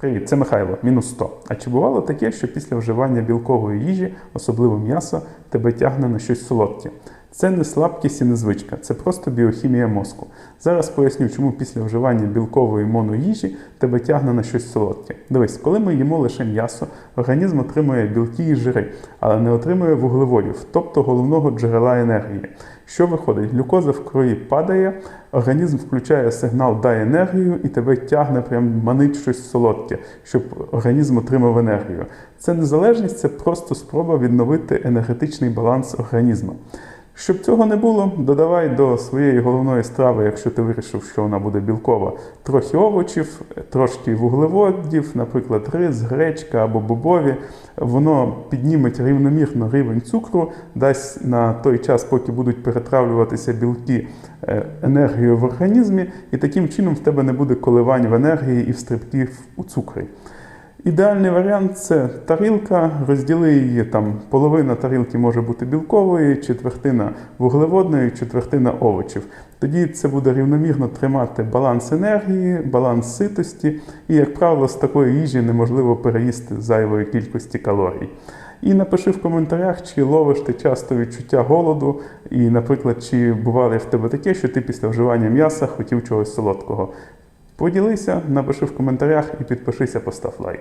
Привіт, це Михайло, мінус 100. А чи бувало таке, що після вживання білкової їжі, особливо м'яса, тебе тягне на щось солодке? Це не слабкість і не звичка, це просто біохімія мозку. Зараз поясню, чому після вживання білкової моноїжі тебе тягне на щось солодке. Дивись, коли ми їмо лише м'ясо, організм отримує білки і жири, але не отримує вуглеводів, тобто головного джерела енергії. Що виходить? Глюкоза в крові падає, організм включає сигнал дай енергію і тебе тягне, прям манить щось солодке, щоб організм отримав енергію. Це незалежність, це просто спроба відновити енергетичний баланс організму. Щоб цього не було, додавай до своєї головної страви, якщо ти вирішив, що вона буде білкова, трохи овочів, трошки вуглеводів, наприклад, рис, гречка або бобові. Воно підніметь рівномірно рівень цукру, дасть на той час, поки будуть перетравлюватися білки е, енергію в організмі, і таким чином в тебе не буде коливань в енергії і в стрибків у цукрі. Ідеальний варіант це тарілка, розділи її там. Половина тарілки може бути білковою, четвертина вуглеводною, четвертина овочів. Тоді це буде рівномірно тримати баланс енергії, баланс ситості, і, як правило, з такої їжі неможливо переїсти зайвої кількості калорій. І напиши в коментарях, чи ловиш ти часто відчуття голоду, і, наприклад, чи бувало в тебе таке, що ти після вживання м'яса хотів чогось солодкого. Поділися, напиши в коментарях і підпишися, постав лайк.